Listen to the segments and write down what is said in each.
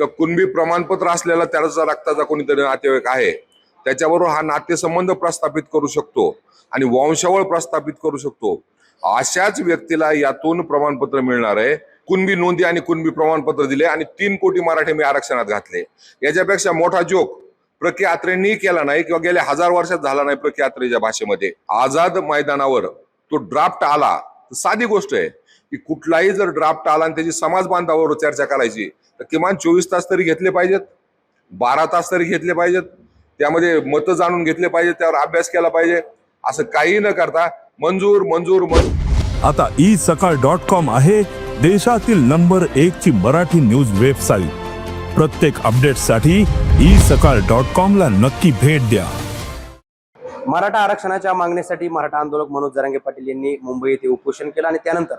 किंवा कुणबी प्रमाणपत्र असलेला त्याचा रक्ताचा कोणीतरी नातेवाईक आहे त्याच्याबरोबर हा नातेसंबंध प्रस्थापित करू शकतो आणि वंशावळ प्रस्थापित करू शकतो. अशाच व्यक्तीला यातून प्रमाणपत्र मिळणार आहे. कुणबी नोंदी आणि कुणबी प्रमाणपत्र दिले आणि तीन कोटी मराठी मी आरक्षणात घातले. याच्यापेक्षा मोठा जोक प्रकी आत्रेंनी केला नाही किंवा गेल्या हजार वर्षात झाला नाही प्रकी आत्रेच्या भाषेमध्ये. आझाद मैदानावर तो ड्राफ्ट आला. साधी गोष्ट आहे. की कुठलाही जर ड्राफ्ट आला आणि त्याची समाज बांधावर चर्चा करायची तर किमान चोवीस तास तरी घेतले पाहिजेत. बारा तास तरी घेतले पाहिजेत. त्यामध्ये मतं जाणून घेतले पाहिजे त्यावर अभ्यास केला पाहिजे. असं काही न करता मंजूर मंजूर मंजूर. आता ई सकाळ डॉट कॉम आहे देशातील नंबर एक ची मराठी न्यूज वेबसाईट. प्रत्येक अपडेटसाठी ई सकाळ डॉट कॉम ला नक्की भेट द्या. मराठा आरक्षणाच्या मागणीसाठी मराठा आंदोलक मनोज जरांगे पाटील यांनी मुंबई येथे उपोषण केलं आणि त्यानंतर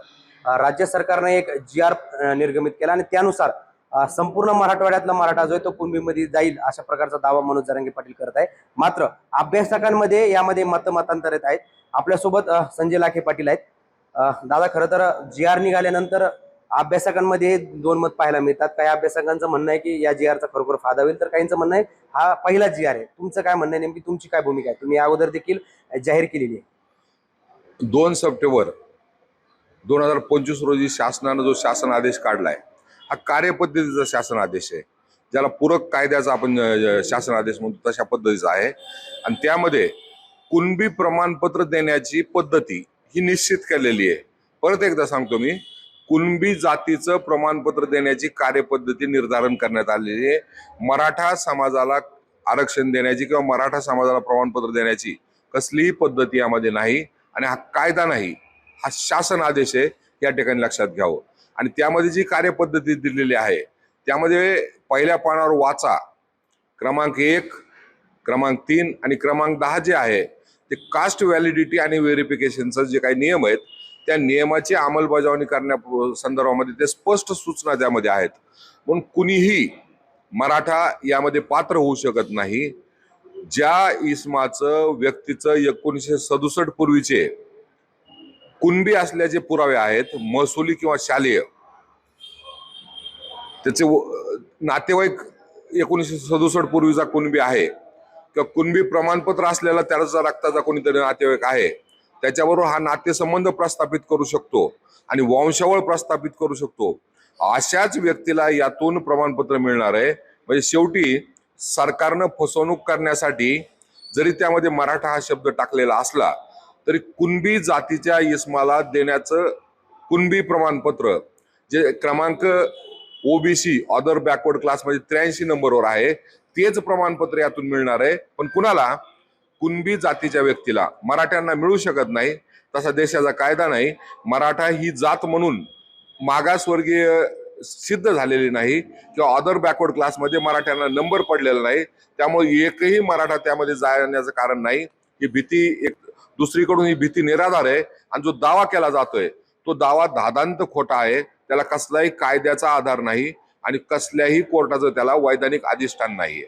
राज्य सरकारने एक जी आर निर्गमित केला आणि त्यानुसार संपूर्ण मराठवाड्यातला मराठा जो आहे तो कुणबीमध्ये जाईल अशा प्रकारचा दावा मनोज जरांगे पाटील करत आहे. मात्र अभ्यासकांमध्ये यामध्ये मतमतांतर येत आहेत. आपल्यासोबत संजय लाखे पाटील आहेत. दादा खरं तर जी आर निघाल्यानंतर अभ्यासकांमध्ये दोन मत पाहायला मिळतात. काही अभ्यासकांचं म्हणणं आहे की या जी आरचा खरोखर फायदा होईल तर काहींचं म्हणणं आहे हा पहिला जी आर आहे. तुमचं काय म्हणणं आहे नेमकी? तुमची काय भूमिका आहे? तुम्ही अगोदर देखील जाहीर केलेली आहे. दोन सप्टेंबर दोन हजार पंचवीस रोजी शासनानं जो शासन आदेश काढलाय हा कार्यपद्धतीचा शासन आदेश आहे. ज्याला पूरक कायद्याचा आपण शासन आदेश म्हणतो तशा पद्धतीचा आहे. आणि त्यामध्ये कुणबी प्रमाणपत्र देण्याची पद्धती ही निश्चित केलेली आहे. परत एकदा सांगतो मी कुणबी जातीचं प्रमाणपत्र देण्याची कार्यपद्धती निर्धारण करण्यात आलेली आहे. मराठा समाजाला आरक्षण देण्याची किंवा मराठा समाजाला प्रमाणपत्र देण्याची कसलीही पद्धती यामध्ये नाही. आणि हा कायदा नाही हा शासन आदेश आहे या ठिकाणी लक्षात घ्यावं. आणि त्यामध्ये जी कार्यपद्धती दिलेली आहे त्यामध्ये पहिल्या पानावर वाचा. क्रमांक एक क्रमांक तीन आणि क्रमांक दहा जे आहे ते कास्ट व्हॅलिडिटी आणि व्हेरिफिकेशनचं जे काही नियम आहेत त्या नियमाची अंमलबजावणी करण्या संदर्भामध्ये ते स्पष्ट सूचना त्यामध्ये आहेत. म्हणून कुणीही मराठा यामध्ये पात्र होऊ शकत नाही. ज्या इस्माचं व्यक्तीचं एकोणीसशे सदुसष्ट पूर्वीचे कुणबी असल्याचे पुरावे आहेत महसुली किंवा शालेय त्याचे नातेवाईक एकोणीसशे सदुसष्ट पूर्वीचा कुणबी आहे किंवा कुणबी प्रमाणपत्र असलेला त्याचा रक्ताचा कोणीतरी नातेवाईक आहे त्याच्याबरोबर हा नातेसंबंध प्रस्थापित करू शकतो आणि वंशावळ प्रस्थापित करू शकतो. अशाच व्यक्तीला यातून प्रमाणपत्र मिळणार आहे. म्हणजे शेवटी सरकारनं फसवणूक करण्यासाठी जरी त्यामध्ये मराठा हा शब्द टाकलेला असला तरी कुणबी जातीच्या इसमाला देण्याचं कुणबी प्रमाणपत्र जे क्रमांक ओबीसी अदर बॅकवर्ड क्लास म्हणजे त्र्याऐंशी नंबरवर आहे तेच प्रमाणपत्र यातून मिळणार आहे. पण कुणाला? कुणबी जातीच्या व्यक्तीला. मराठ्यांना मिळू शकत नाही तसा देशाचा कायदा नाही. मराठा ही जात म्हणून मागासवर्गीय सिद्ध झालेली नाही किंवा अदर बॅकवर्ड क्लासमध्ये मराठ्यांना नंबर पडलेला नाही. त्यामुळे एकही मराठा त्यामध्ये जाण्याचं कारण नाही. ही भीती एक दुसरीकडून ही भीती निराधार आहे आणि जो दावा केला जातोय तो दावा धादांत खोटा आहे. त्याला कसलाही कायद्याचा आधार नाही आणि कसल्याही कोर्टाचं त्याला वैधानिक अधिष्ठान नाहीये.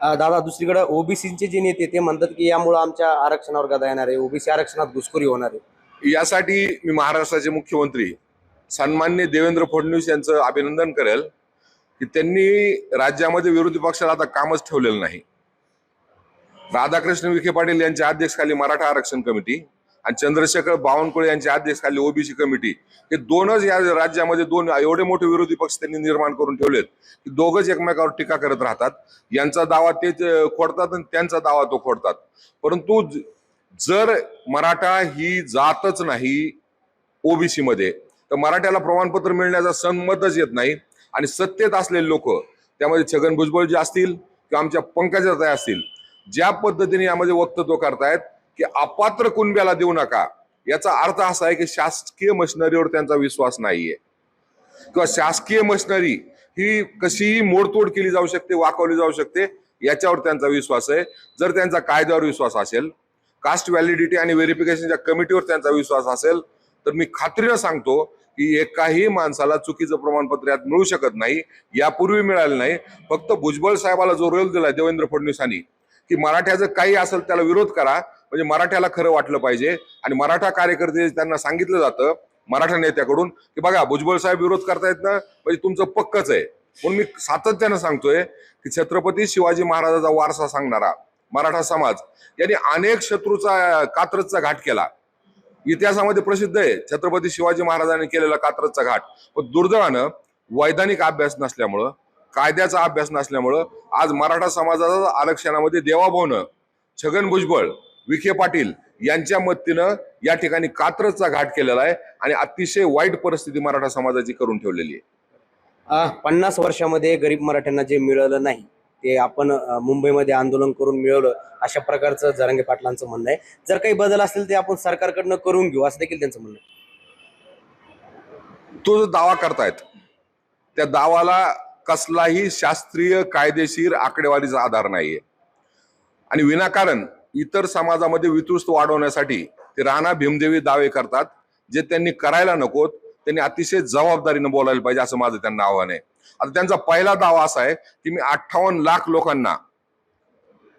दादा दुसरीकडे ओबीसीचे जे नेते ते म्हणतात की यामुळे आमच्या आरक्षणावर गदा येणार आहे. ओबीसी आरक्षणात घुसखोरी होणार आहे. यासाठी मी महाराष्ट्राचे मुख्यमंत्री सन्मान्य देवेंद्र फडणवीस यांचं अभिनंदन करेल की त्यांनी राज्यामध्ये विरोधी पक्षाला आता कामच ठेवलेलं नाही. राधाकृष्ण विखे पाटील यांच्या अध्यक्षखाली मराठा आरक्षण कमिटी आणि चंद्रशेखर बावनकुळे यांच्या अध्यक्षखाली ओबीसी कमिटी. हे दोनच या राज्यामध्ये दोन एवढे मोठे विरोधी पक्ष त्यांनी निर्माण करून ठेवलेत की दोघच एकमेकावर टीका करत राहतात. यांचा दावा ते खोडतात आणि त्यांचा दावा तो खोडतात. परंतु जर मराठा ही जातच नाही ओबीसी मध्ये तर मराठ्याला प्रमाणपत्र मिळण्याचा संमतच येत नाही आणि सत्तेत असलेले लोक त्यामध्ये छगन भुजबळ जे असतील किंवा आमच्या पंकजाताई असतील ज्या पद्धतीने यामध्ये वक्तव्य करतायत की अपात्र कुणब्याला देऊ नका याचा अर्थ असा आहे की शासकीय मशिनरीवर त्यांचा विश्वास नाहीये. किंवा शासकीय मशिनरी ही कशीही मोडतोड केली जाऊ शकते वाकवली जाऊ शकते याच्यावर त्यांचा विश्वास आहे. जर त्यांचा कायद्यावर विश्वास असेल कास्ट व्हॅलिडिटी आणि व्हेरिफिकेशनच्या कमिटीवर त्यांचा विश्वास असेल तर मी खात्रीनं सांगतो की एकाही माणसाला चुकीचं प्रमाणपत्र यात मिळू शकत नाही यापूर्वी मिळालं नाही. फक्त भुजबळ साहेबाला जो रोल दिला देवेंद्र फडणवीसांनी की मराठ्याचं काही असेल त्याला विरोध करा म्हणजे मराठ्याला खरं वाटलं पाहिजे. आणि मराठा कार्यकर्ते त्यांना सांगितलं जातं मराठा नेत्याकडून की बघा भुजबळ साहेब विरोध करतायत ना म्हणजे तुमचं पक्कच आहे. म्हणून मी सातत्यानं सांगतोय की छत्रपती शिवाजी महाराजाचा वारसा सांगणारा मराठा समाज यांनी अनेक शत्रूचा कात्रजचा घाट केला. इतिहासामध्ये प्रसिद्ध आहे छत्रपती शिवाजी महाराजांनी केलेला कात्रजचा घाट. पण दुर्दैवानं वैधानिक अभ्यास नसल्यामुळं कायद्याचा अभ्यास नसल्यामुळं आज मराठा समाजाचा आरक्षणामध्ये देवाभावनं छगन भुजबळ विखे पाटील यांच्या मदतीनं या ठिकाणी कात्रजचा घाट केलेला आहे आणि अतिशय वाईट परिस्थिती मराठा समाजाची करून ठेवलेली आहे. पन्नास वर्षामध्ये गरीब मराठ्यांना जे मिळालं नाही ते आपण मुंबईमध्ये आंदोलन करून मिळवलं अशा प्रकारचं जरांगे पाटलांचं म्हणणं आहे. जर काही बदल असेल ते आपण सरकारकडनं करून घेऊ असं देखील त्यांचं म्हणणं आहे. तो जो दावा करतायत त्या दावाला कसलाही शास्त्रीय कायदेशीर आकडेवारीचा आधार नाहीये. आणि विनाकारण इतर समाजामध्ये वितृष्ट वाढवण्यासाठी ते राणा भीमदेवी दावे करतात जे त्यांनी करायला नकोत त्यांनी अतिशय जबाबदारीनं बोलायला पाहिजे असं माझं त्यांना आव्हान आहे. आता त्यांचा पहिला दावा असा आहे की मी अठ्ठावन्न लाख लोकांना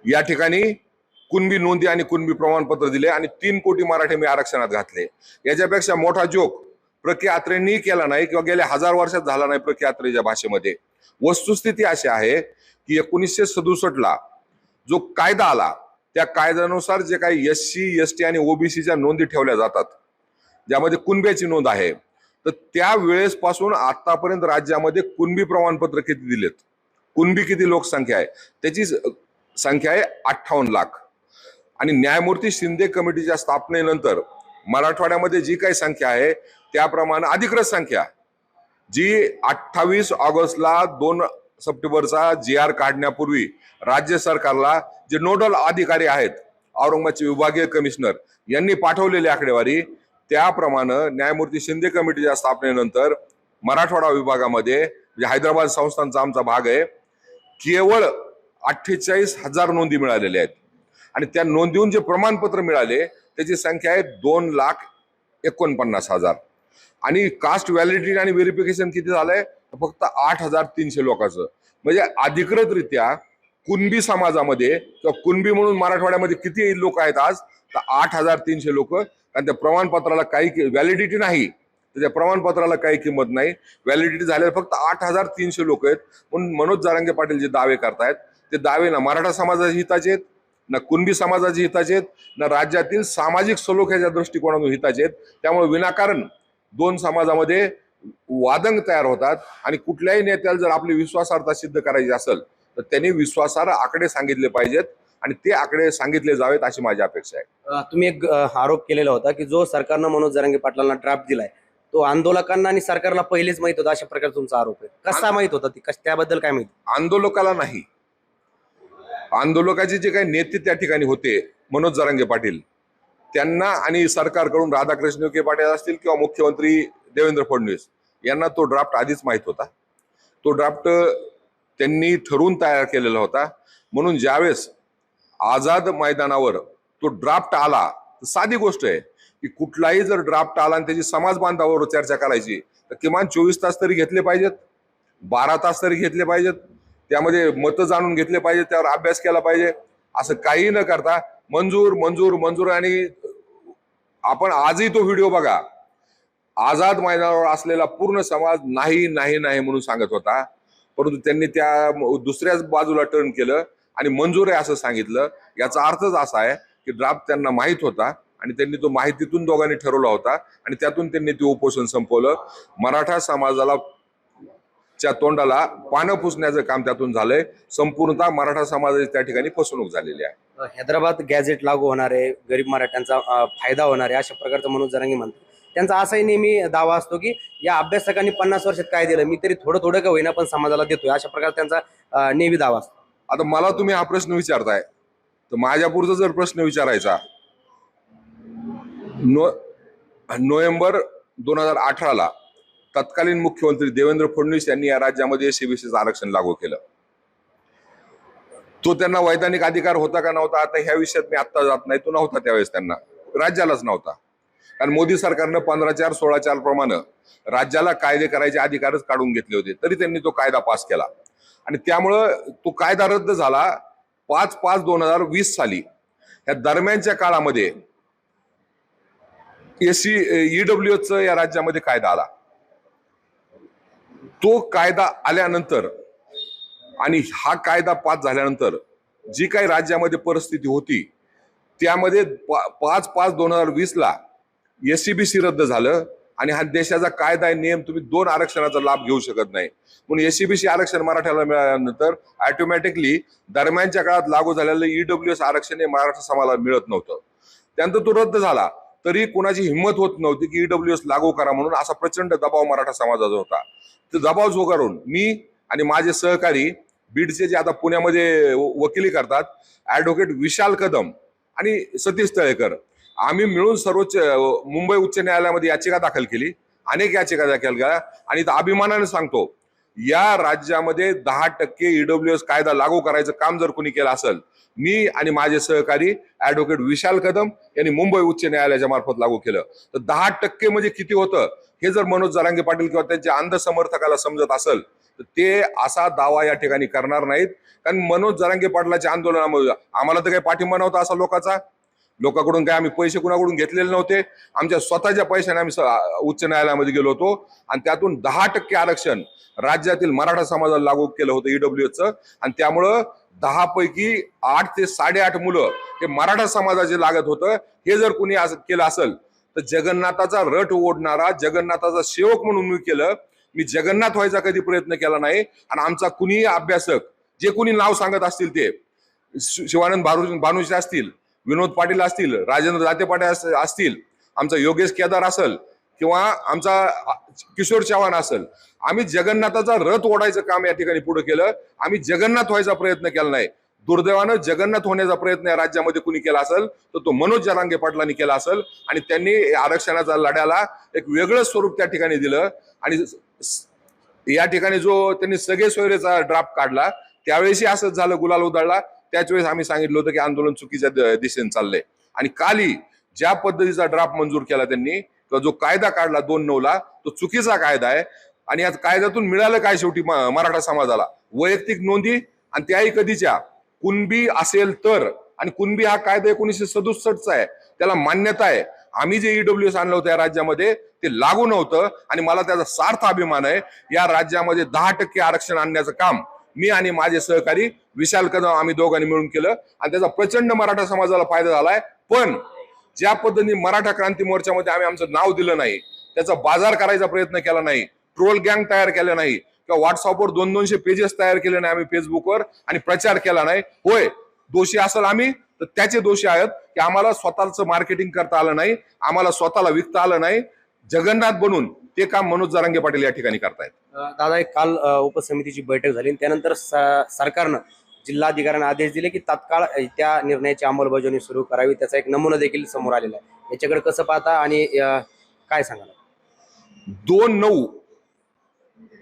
या ठिकाणी कुणबी नोंदी आणि कुणबी प्रमाणपत्र दिले आणि तीन कोटी मराठी मी आरक्षणात घातले. याच्यापेक्षा मोठा जोक प्रकी केला नाही किंवा गेल्या हजार वर्षात झाला नाही प्रकी आत्रेच्या भाषेमध्ये. वस्तुस्थिती अशी आहे की एकोणीसशे सदुसष्टला जो कायदा आला त्या कायद्यानुसार जे काही एस सी एस टी आणि ओबीसीच्या नोंदी ठेवल्या जातात ज्यामध्ये कुणब्याची नोंद आहे तर त्या वेळेसपासून आतापर्यंत राज्यामध्ये कुणबी प्रमाणपत्र किती दिलेत? कुणबी किती लोकसंख्या आहे? त्याची संख्या आहे अठ्ठावन्न लाख. आणि न्यायमूर्ती शिंदे कमिटीच्या स्थापनेनंतर मराठवाड्यामध्ये जी काही संख्या आहे त्याप्रमाणे अधिकृत संख्या जी अठ्ठावीस ऑगस्टला दोन सप्टेंबरचा जी आर काढण्यापूर्वी राज्य सरकारला जे नोडल अधिकारी आहेत औरंगाबादचे विभागीय कमिशनर यांनी पाठवलेली आकडेवारी त्याप्रमाणे न्यायमूर्ती शिंदे कमिटीच्या स्थापनेनंतर मराठवाडा विभागामध्ये म्हणजे हैदराबाद संस्थांचा आमचा भाग आहे केवळ अठ्ठेचाळीस हजार नोंदी मिळालेल्या आहेत. आणि त्या नोंदीहून जे प्रमाणपत्र मिळाले त्याची संख्या आहे दोन लाख एकोणपन्नास हजार. आणि कास्ट व्हॅलिडिटी आणि व्हेरिफिकेशन किती झालंय? फक्त आठ हजार तीनशे लोकांचं. म्हणजे अधिकृतरित्या कुणबी समाजामध्ये किंवा कुणबी म्हणून मराठवाड्यामध्ये किती लोक आहेत आज? तर आठ हजार तीनशे लोक. कारण त्या प्रमाणपत्राला काही व्हॅलिडिटी नाही. तर त्या प्रमाणपत्राला काही किंमत नाही. व्हॅलिडिटी झाल्यावर फक्त आठ हजार तीनशे लोक आहेत. म्हणून मनोज जारांगे पाटील जे दावे करतायत ते दावे ना मराठा समाजाच्या हिताचे आहेत ना कुणबी समाजाचे हिताचे आहेत ना राज्यातील सामाजिक सलोख्याच्या दृष्टिकोनातून हिताचे आहेत. त्यामुळे विनाकारण दोन समाजामध्ये वादंग तयार होतात आणि कुठल्याही नेत्याला जर आपली विश्वासार्हता सिद्ध करायची असेल तर त्यांनी विश्वासार्ह आकडे सांगितले पाहिजेत आणि ते आकडे सांगितले जावेत अशी माझी अपेक्षा आहे. तुम्ही एक आरोप केलेला होता की जो सरकारनं मनोज जरांगे पाटलांना ड्राफ्ट दिलाय तो आंदोलकांना आणि सरकारला पहिलेच माहीत होता अशा प्रकारचा तुमचा आरोप आहे. कसा माहीत होता? ती त्याबद्दल काय माहिती? आंदोलकाला नाही. आंदोलकाचे जे काही नेते त्या ठिकाणी होते मनोज जरांगे पाटील त्यांना आणि सरकारकडून राधाकृष्ण विखे पाटील असतील किंवा मुख्यमंत्री देवेंद्र फडणवीस यांना तो ड्राफ्ट आधीच माहीत होता. तो ड्राफ्ट त्यांनी ठरवून तयार केलेला होता. म्हणून ज्यावेळेस आझाद मैदानावर तो ड्राफ्ट आला तर साधी गोष्ट आहे की कुठलाही जर ड्राफ्ट आला आणि त्याची समाज बांधावर चर्चा करायची तर किमान चोवीस तास तरी घेतले पाहिजेत बारा तास तरी घेतले पाहिजेत त्यामध्ये मतं जाणून घेतले पाहिजे त्यावर अभ्यास केला पाहिजे असं काही न करता मंजूर मंजूर मंजूर आणि आपण आजही तो व्हिडिओ बघा. आझाद मैदानावर असलेला पूर्ण समाज नाही नाही नाही म्हणून सांगत होता. परंतु त्यांनी त्या दुसऱ्याच बाजूला टर्न केलं आणि मंजूर आहे असं सांगितलं. याचा अर्थच असा आहे की ड्राफ्ट त्यांना माहीत होता आणि त्यांनी तो माहितीतून दोघांनी ठरवला होता आणि त्यातून त्यांनी ते उपोषण संपवलं. मराठा समाजाला च्या तोंडाला पानं पुसण्याचं काम त्यातून झालंय. संपूर्णतः मराठा समाजाची त्या ठिकाणी फसवणूक झालेली आहे. हैदराबाद गॅझेट लागू होणार आहे गरीब मराठ्यांचा फायदा होणार आहे अशा प्रकारचं मनोज जरांगे म्हणतात. त्यांचा असाही नेहमी दावा असतो की या अभ्यासकांनी पन्नास वर्षात काय दिलं मी तरी थोडं थोडं का होईना पण समाजाला देतोय अशा प्रकारचा त्यांचा नेहमी दावा असतो. आता मला तुम्ही हा प्रश्न विचारताय. तर माझ्यापुरता जर प्रश्न विचारायचा नो नोव्हेंबर दोन हजार अठराला तत्कालीन मुख्यमंत्री देवेंद्र फडणवीस यांनी या राज्यामध्ये एसीबीसीचं आरक्षण लागू केलं. तो त्यांना वैधानिक अधिकार होता का नव्हता? आता ह्या विषयात मी आत्ता जात नाही. तो नव्हता त्यावेळेस त्यांना. राज्यालाच नव्हता. कारण मोदी सरकारनं पंधरा चार सोळा चार प्रमाणे राज्याला कायदे करायचे अधिकारच काढून घेतले होते. तरी त्यांनी तो कायदा पास केला. आणि त्यामुळं तो कायदा रद्द झाला पाच पाच दोन हजार वीस साली. या दरम्यानच्या काळामध्ये एससी ईडब्ल्यूएच या राज्यामध्ये कायदा आला. तो कायदा आल्यानंतर आणि हा कायदा पास झाल्यानंतर जी काही राज्यामध्ये परिस्थिती होती त्यामध्ये पा- पाच पाच दोन हजार वीसला एस सी बी सी रद्द झालं आणि हा देशाचा कायदा आहे नियम तुम्ही दोन आरक्षणाचा लाभ घेऊ शकत नाही. म्हणून एससीबीसी आरक्षण मराठ्याला मिळाल्यानंतर ऑटोमॅटिकली दरम्यानच्या काळात लागू झालेलं ईडब्ल्यू एस आरक्षण हे मराठा समाजाला मिळत नव्हतं. त्यानंतर तो रद्द झाला. तरी कोणाची हिंमत होत नव्हती की ईडब्ल्यू एस लागू करा म्हणून असा प्रचंड दबाव मराठा समाजाचा होता. तो दबाव झोगारून मी आणि माझे सहकारी बीडचे जे आता पुण्यामध्ये व- वकिली करतात ॲडव्होकेट विशाल कदम आणि सतीश तळेकर आम्ही मिळून सर्वोच्च मुंबई उच्च न्यायालयामध्ये याचिका दाखल केली. अनेक याचिका दाखल केल्या. आणि अभिमानाने सांगतो या राज्यामध्ये दहा टक्के ईडब्ल्यू एस कायदा लागू करायचं काम जर कोणी केलं असेल मी आणि माझे सहकारी ऍडव्होकेट विशाल कदम यांनी मुंबई उच्च न्यायालयाच्या मार्फत लागू केलं. तर दहा टक्के म्हणजे किती होतं? हे जर मनोज जरांगे पाटील किंवा त्यांच्या अंध समर्थकाला समजत असेल तर ते असा दावा या ठिकाणी करणार नाहीत. कारण मनोज जरांगे पाटलाच्या आंदोलनामुळे आम्हाला तर काही पाठिंबा नव्हता असा लोकांचा. लोकांकडून काय आम्ही पैसे कुणाकडून घेतलेले नव्हते. आमच्या स्वतःच्या पैशाने आम्ही उच्च न्यायालयामध्ये गेलो होतो. आणि त्यातून दहा टक्के आरक्षण राज्यातील मराठा समाजाला लागू केलं होतं ईडब्ल्यूएसचं आणि त्यामुळं दहा पैकी आठ ते साडेआठ मुलं हे मराठा समाजाचे लागत होतं. हे जर कुणी असं केलं असेल तर जगन्नाथाचा रट ओढणारा जगन्नाथाचा सेवक म्हणून मी केलं. मी जगन्नाथ व्हायचा कधी प्रयत्न केला नाही. आणि आमचा कुणीही अभ्यासक जे कुणी नाव सांगत असतील ते शिवानंद भारू भानुजी असतील विनोद पाटील असतील राजेंद्र जाते पाटील असतील आमचा योगेश केदार असेल किंवा आमचा किशोर चव्हाण असेल आम्ही जगन्नाथाचा रथ ओढायचं काम या ठिकाणी पुढे केलं. आम्ही जगन्नाथ व्हायचा प्रयत्न केला नाही. दुर्दैवानं जगन्नाथ होण्याचा प्रयत्न या राज्यामध्ये कुणी केला असेल तर तो मनोज जरांगे पाटलांनी केला असेल आणि त्यांनी आरक्षणाचा लढ्याला एक वेगळं स्वरूप त्या ठिकाणी दिलं. आणि या ठिकाणी जो त्यांनी सगळे सोयरेचा ड्राफ्ट काढला त्यावेळेसही असंच झालं गुलाल उधळला. त्याच वेळेस आम्ही सांगितलं होतं की आंदोलन चुकीच्या दिशेने चाललंय. आणि काली ज्या पद्धतीचा ड्राफ्ट मंजूर केला त्यांनी किंवा जो कायदा काढला दोन नऊला तो चुकीचा कायदा आहे. आणि या कायद्यातून मिळालं काय शेवटी मराठा समाजाला? वैयक्तिक नोंदी आणि त्याही कधीच्या. कुणबी असेल तर. आणि कुणबी हा कायदा एकोणीसशे सदुसष्टचा आहे. त्याला मान्यता आहे. आम्ही जे ईडब्ल्यू एस आणलं होतं या राज्यामध्ये ते लागू नव्हतं. आणि मला त्याचा सार्थ अभिमान आहे. या राज्यामध्ये दहा टक्के आरक्षण आणण्याचं काम मी आणि माझे सहकारी विशाल कदम आम्ही दोघांनी मिळून केलं. आणि त्याचा प्रचंड मराठा समाजाला फायदा झालाय. पण ज्या पद्धतीने मराठा क्रांती मोर्चामध्ये आम्ही आमचं नाव दिलं नाही त्याचा बाजार करायचा प्रयत्न केला नाही ट्रोल गँग तयार केला नाही किंवा व्हॉट्सअपवर दोन दोनशे पेजेस तयार केले नाही आम्ही फेसबुकवर आणि प्रचार केला नाही. होय दोषी असेल आम्ही तर त्याचे दोषी आहेत की आम्हाला स्वतःचं मार्केटिंग करता आलं नाही आम्हाला स्वतःला विकता आलं नाही. जगन्नाथ बनून ते काम मनोज जरांगे पाटील या ठिकाणी करतायत. दादा एक काल उपसमितीची बैठक झाली त्यानंतर सरकारनं जिल्हाधिकाऱ्यांना आदेश दिले की तात्काळ त्या निर्णयाची अंमलबजावणी सुरू करावी. त्याचा एक नमुना देखील समोर आलेला आहे. याच्याकडे कसं पाहता आणि काय सांगाल? दोन नऊ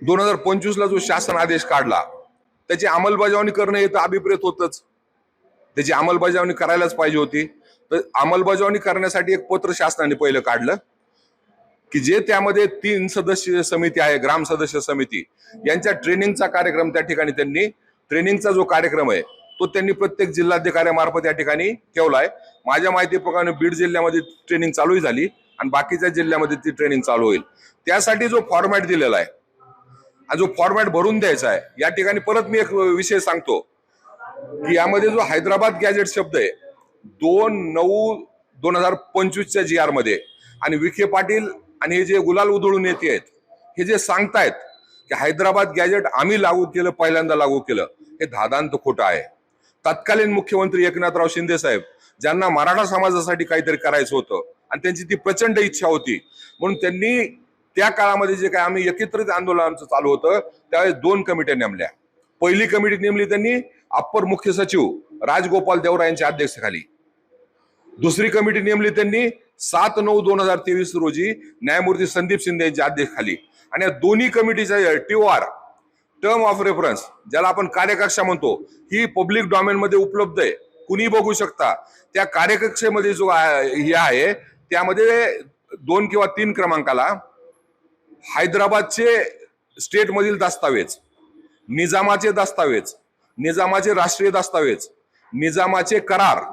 दोन हजार पंचवीसला जो शासन आदेश काढला त्याची अंमलबजावणी करणं हे तर अभिप्रेत होतच. त्याची अंमलबजावणी करायलाच पाहिजे होती. तर अंमलबजावणी करण्यासाठी एक पत्र शासनाने पहिलं काढलं की जे त्यामध्ये तीन सदस्य समिती आहे ग्राम सदस्य समिती यांच्या ट्रेनिंगचा कार्यक्रम त्या ठिकाणी त्यांनी ट्रेनिंगचा जो कार्यक्रम आहे तो त्यांनी प्रत्येक जिल्हाधिकाऱ्यामार्फत या ठिकाणी ठेवला आहे माझ्या माहितीप्रमाणे बीड जिल्ह्यामध्ये ट्रेनिंग चालूही झाली आणि बाकीच्या जिल्ह्यामध्ये ती ट्रेनिंग चालू होईल. त्यासाठी जो फॉर्मॅट दिलेला आहे आणि जो फॉर्मॅट भरून द्यायचा आहे या ठिकाणी परत मी एक विषय सांगतो की यामध्ये जो हैदराबाद गॅजेट शब्द आहे दोन नऊ दोन हजार पंचवीसच्या जी आरमध्ये आणि विखे पाटील आणि हे जे गुलाल उधळून येते आहेत हे जे सांगतायत की हैदराबाद गॅजेट आम्ही लागू केलं पहिल्यांदा लागू केलं हे धादांत खोटं आहे. तत्कालीन मुख्यमंत्री एकनाथराव शिंदे साहेब ज्यांना मराठा समाजासाठी काहीतरी करायचं होतं आणि त्यांची ती प्रचंड इच्छा होती. म्हणून त्यांनी त्या काळामध्ये जे काय आम्ही एकत्रित आंदोलन आमचं चालू होतं त्यावेळेस दोन कमिट्या नेमल्या. पहिली कमिटी नेमली त्यांनी अप्पर मुख्य सचिव राजगोपाल देवरा यांच्या अध्यक्षतेखाली. दुसरी कमिटी नेमली त्यांनी सात नऊ दोन हजार तेवीस रोजी न्यायमूर्ती संदीप शिंदे यांच्या अध्यक्षखाली आणि या दोन्ही कमिटीचा आर टर्म ऑफ रेफरन्स ज्याला आपण कार्यकक्षा म्हणतो ही पब्लिक डॉमेनमध्ये उपलब्ध आहे. कुणी बघू शकता? त्या कार्यकक्षेमध्ये जो हे आहे त्यामध्ये दोन किंवा तीन क्रमांकाला हैदराबादचे स्टेटमधील दस्तावेज निजामाचे दस्तावेज निजामाचे राष्ट्रीय दस्तावेज निजामाचे करार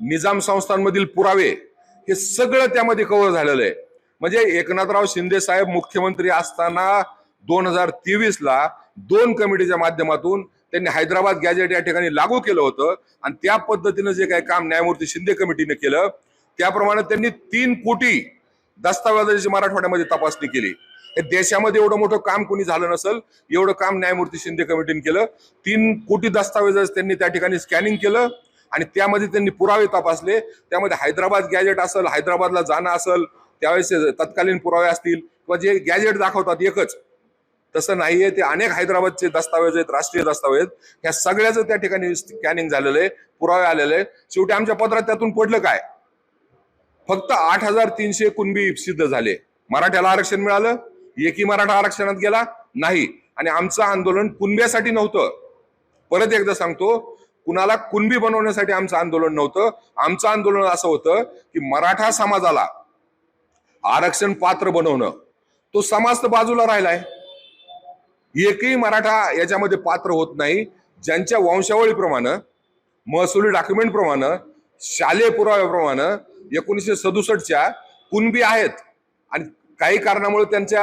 निजाम संस्थांमधील पुरावे हे सगळं त्यामध्ये कव्हर झालेलं आहे. म्हणजे एकनाथराव शिंदे साहेब मुख्यमंत्री असताना दोन हजार तेवीस ला दोन कमिटीच्या माध्यमातून त्यांनी हैदराबाद गॅजेट या ठिकाणी लागू केलं होतं. आणि त्या पद्धतीनं जे काही काम न्यायमूर्ती शिंदे कमिटीने केलं त्याप्रमाणे त्यांनी तीन कोटी दस्तावेजाची मराठवाड्यामध्ये तपासणी केली. हे देशामध्ये एवढं मोठं काम कोणी झालं नसेल एवढं काम न्यायमूर्ती शिंदे कमिटीने केलं. तीन कोटी दस्तावेज त्यांनी त्या ठिकाणी स्कॅनिंग केलं आणि त्यामध्ये त्यांनी पुरावे तपासले. त्यामध्ये हैदराबाद गॅजेट असेल हैदराबादला जाणं असेल त्यावेळेस तत्कालीन पुरावे असतील किंवा जे गॅजेट दाखवतात एकच तसं नाहीये ते अनेक हैदराबादचे दस्तावेज आहेत राष्ट्रीय दस्तावेज ह्या सगळ्याचं त्या ठिकाणी स्कॅनिंग झालेलं आहे पुरावे आलेले आहे शेवटी आमच्या पत्रात त्यातून पडलं काय? फक्त आठ हजार तीनशे कुणबी सिद्ध झाले. मराठ्याला आरक्षण मिळालं एकी मराठा आरक्षणात गेला नाही. आणि आमचं आंदोलन कुणब्यासाठी नव्हतं. परत एकदा सांगतो कुणाला कुणबी बनवण्यासाठी आमचं आंदोलन नव्हतं. आमचं आंदोलन असं होतं की मराठा समाजाला आरक्षण पात्र बनवणं. तो समाज तर बाजूला राहिलाय. एकही मराठा याच्यामध्ये पात्र होत नाही. ज्यांच्या वंशावळीप्रमाणे महसुली डॉक्युमेंटप्रमाणे शालेय पुराव्याप्रमाणे एकोणीसशे सदुसष्टच्या कुणबी आहेत. आणि काही कारणामुळे त्यांच्या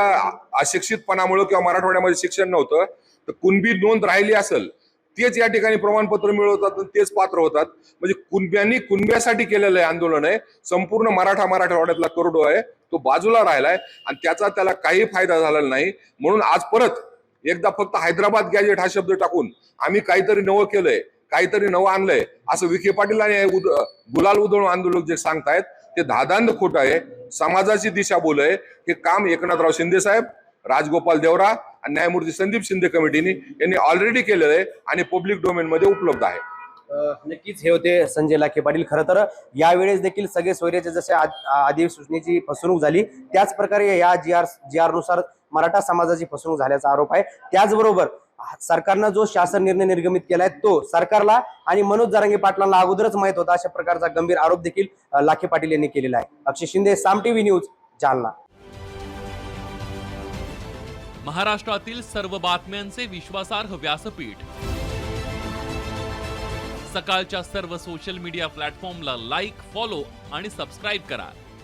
अशिक्षितपणामुळे किंवा मराठवाड्यामध्ये शिक्षण नव्हतं तर कुणबी नोंद राहिली असेल तेच या ठिकाणी प्रमाणपत्र मिळवतात आणि तेच पात्र होतात. म्हणजे कुणब्यांनी कुणब्यासाठी केलेलं आहे आंदोलन आहे. संपूर्ण मराठा मराठवाड्यातला करोडो आहे. तो बाजूला राहिलाय आणि त्याचा त्याला काही फायदा झालेला नाही. म्हणून आज परत एकदा फक्त हैदराबाद गॅजेट हा शब्द टाकून आम्ही काहीतरी नवं केलंय काहीतरी नवं आणलंय असं विखे पाटील आणि उद- गुलाल उधळून आंदोलक जे सांगतायत ते धादांध खोट आहे. समाजाची दिशाभूल आहे हे काम एकनाथराव शिंदे साहेब राजगोपाल देवरा आणि न्यायमूर्ती संदीप शिंदे कमिटीने यांनी ऑलरेडी केलेलं आहे आणि पब्लिक डोमेन मध्ये उपलब्ध आहे. नक्कीच हे होते संजय लाखे पाटील. खरं तर यावेळेस देखील सगळे सोयऱ्याचे जसे आद- अधिसूचनेची फसवणूक झाली त्याच प्रकारे या जी आर जी आरनुसार मराठा समाजाची फसवणूक झाल्याचा आरोप आहे. त्याचबरोबर सरकारनं जो शासन निर्णय निर्गमित केलाय तो सरकारला आणि मनोज जरांगे पाटलांना अगोदरच माहीत होता अशा प्रकारचा गंभीर आरोप देखील लाखे पाटील यांनी केलेला आहे. Akshay Shinde Saam TV news Jalna. महाराष्ट्रातील सर्व बातम्यांचे विश्वासार्ह व्यासपीठ. सकाळच्या सर्व सोशल मीडिया प्लॅटफॉर्मला लाईक फॉलो आणि सबस्क्राईब करा.